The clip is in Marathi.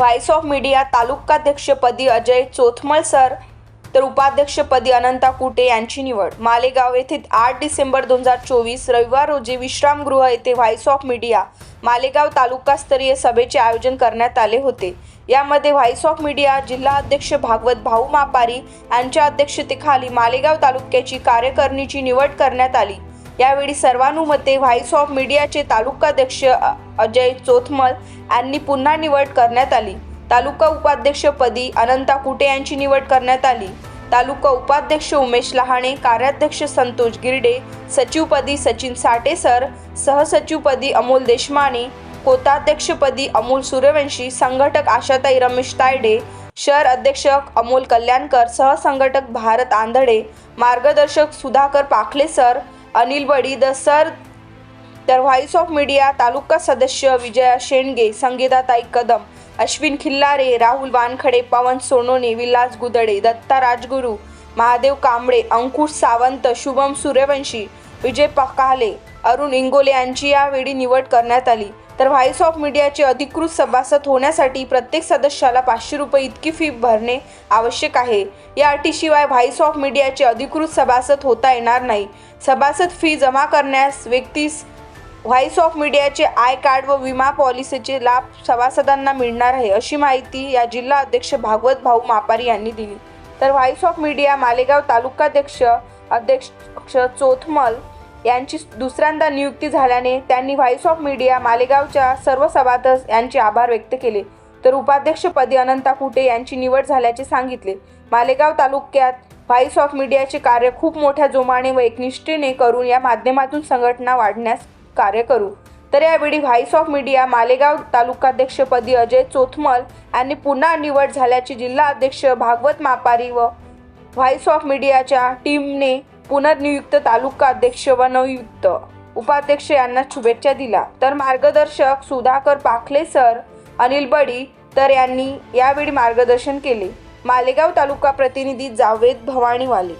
व्हाईस ऑफ मीडिया तालुकाध्यक्षपदी अजय चोथमल सर तर उपाध्यक्षपदी अनंता कुटे यांची निवड. मालेगाव येथे आठ डिसेंबर दोन हजार चोवीस रविवार रोजी विश्रामगृह येथे व्हाईस ऑफ मीडिया मालेगाव तालुकास्तरीय सभेचे आयोजन करण्यात आले होते. यामध्ये व्हाईस ऑफ मीडिया जिल्हा अध्यक्ष भागवत भाऊ मापारी यांच्या अध्यक्षतेखाली मालेगाव तालुक्याची कार्यकारिणीची निवड करण्यात आली. यावेळी सर्वानुमते व्हाईस ऑफ मीडियाचे तालुकाध्यक्ष अजय चोथमल यांनी पुन्हा निवड करण्यात आली. तालुका उपाध्यक्षपदी अनंता कुटे यांची निवड करण्यात आली. तालुका उपाध्यक्ष उमेश लहाणे कार्याध्यक्ष संतोष गिरडे सचिवपदी सचिन साठे सर सहसचिवपदी अमोल देशमाने कोताध्यक्षपदी अमोल सूर्यवंशी संघटक आशाताई रमेश तायडे शहर अध्यक्ष अमोल कल्याणकर सहसंघटक भारत आंधळे मार्गदर्शक सुधाकर पाखले सर अनिल बडी द सर तर व्हॉइस ऑफ मीडिया तालुका सदस्य विजया शेंडगे संगीताताई कदम अश्विन खिल्लारे राहुल वानखडे पवन सोनोने विलास गुदडे दत्ता राजगुरू महादेव कांबळे अंकुश सावंत शुभम सूर्यवंशी विजय पकाले अरुण इंगोले यांची यावेळी निवड करण्यात आली. तर व्हॉइस ऑफ मीडियाचे अधिकृत सभासद होण्यासाठी प्रत्येक सदस्याला पाचशे रुपये इतकी फी भरणे आवश्यक आहे. या अटीशिवाय व्हॉइस ऑफ मीडियाचे अधिकृत सभासद होता येणार नाही. सभासद फी जमा करण्यास व्यक्तीस व्हॉइस ऑफ मीडियाचे आय कार्ड व विमा पॉलिसीचे लाभ सभासदांना मिळणार आहे अशी माहिती या जिल्हा अध्यक्ष भागवत भाऊ मापारी यांनी दिली. तर व्हॉइस ऑफ मीडिया मालेगाव तालुकाध्यक्ष अध्यक्ष चोथमल यांची दुसऱ्यांदा नियुक्ती झाल्याने त्यांनी व्हॉइस ऑफ मीडिया मालेगावच्या सर्व सभातच यांचे आभार व्यक्त केले. तर उपाध्यक्षपदी अनंता कुटे यांची निवड झाल्याचे सांगितले. मालेगाव तालुक्यात व्हॉइस ऑफ मीडियाचे कार्य खूप मोठ्या जोमाने व एकनिष्ठेने करून या माध्यमातून संघटना वाढण्यास कार्य करू. तर यावेळी व्हाईस ऑफ मीडिया मालेगाव तालुकाध्यक्षपदी अजय चोथमल यांनी पुन्हा निवड झाल्याची जिल्हा अध्यक्ष भागवत मापारी व व्हाईस ऑफ मीडियाच्या टीमने पुनर्नियुक्त तालुका अध्यक्ष व नवयुक्त उपाध्यक्ष यांना शुभेच्छा दिल्या. तर मार्गदर्शक सुधाकर पाखले सर अनिल बडी तर यांनी यावेळी मार्गदर्शन केले. मालेगाव तालुका प्रतिनिधी जावेद भवानीवाले.